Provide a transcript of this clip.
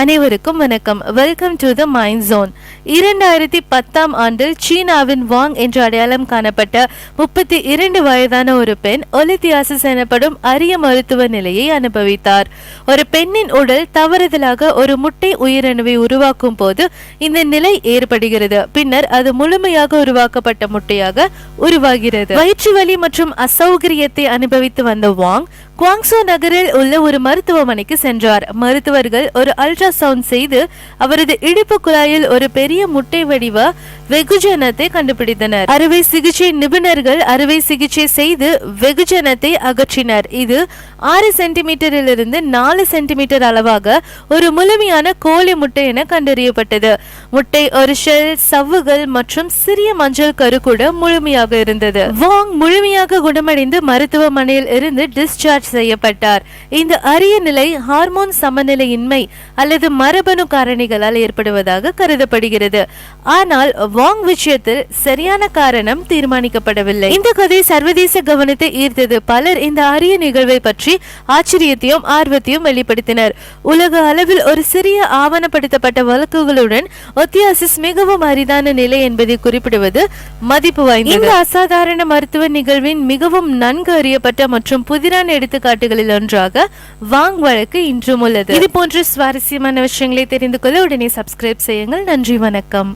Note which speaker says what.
Speaker 1: அனைவருக்கும் வணக்கம். Welcome to the mind zone இரண்டாயிரத்தி பத்தாம் ஆண்டில் சீனாவின் வாங் என்று அடையாளம் காணப்பட்ட முப்பத்தி இரண்டு வயதான ஒரு பெண் ஒலித்தியாசிஸ் எனப்படும் அரிய மருத்துவ நிலையை அனுபவித்தார். ஒரு பெண்ணின் உடல் தவறுதலாக ஒரு முட்டை உயிரணுவை உருவாக்கும் போது இந்த நிலை ஏற்படுகிறது. பின்னர் அது முழுமையாக உருவாக்கப்பட்ட முட்டையாக உருவாகிறது. வயிற்று வலி மற்றும் அசௌகரியத்தை அனுபவித்து வந்த வாங் குவாங்சோ நகரில் உள்ள ஒரு மருத்துவமனைக்கு சென்றார். மருத்துவர்கள் ஒரு அல்ட்ராசவுண்ட் செய்து அவரது இடுப்பு குழாயில் ஒரு பெரிய முட்டை வடிவ வெகுஜனத்தை கண்டுபிடித்தனர். அறுவை சிகிச்சை நிபுணர்கள் அறுவை சிகிச்சை செய்து வெகுஜனத்தை அகற்றினர். இது ஆறு சென்டிமீட்டரிலிருந்து நாலு சென்டிமீட்டர் அளவாக ஒரு முழுமையான கோழி முட்டை என கண்டறியப்பட்டது. முட்டை ஒரு ஷெல் சவ்வுகள் மற்றும் சிறிய மஞ்சள் கரு கூட முழுமையாக இருந்தது. வாங் முழுமையாக குணமடைந்து மருத்துவமனையில் இருந்து டிஸ்சார்ஜ் செய்யப்பட்டார். இந்த அரிய நிலை ஹார்மோன் சமநிலையின்மை அல்லது மரபணு காரணிகளால் ஏற்படுவதாக கருதப்படுகிறது. ஆனால் வாங் விஷயத்தில் சரியான காரணம் தீர்மானிக்கப்படவில்லை. இந்த கதை சர்வதேச கவனத்தை ஈர்த்தது. பலர் இந்த அரிய நிகழ்வை பற்றி ஆச்சரியத்தையும் ஆர்வத்தையும் வெளிப்படுத்தினர். உலக அளவில் ஒரு சிறிய ஆவணப்படுத்தப்பட்ட வழக்குகளுடன் ஒத்தியாசிஸ் மிகவும் அரிதான நிலை என்பதை குறிப்பிடுவது மதிப்பு வாய்ந்தது. இந்த அசாதாரண மருத்துவ நிகழ்வின் மிகவும் நன்கு அறியப்பட்ட மற்றும் புதிரான எடுத்துக்காட்டுகளில் ஒன்றாக வாங் வழக்கு இன்றும் உள்ளது. இது போன்ற சுவாரஸ்யமான விஷயங்களை தெரிந்து கொள்ள உடனே சப்ஸ்கிரைப் செய்யுங்கள். நன்றி வணக்கம்.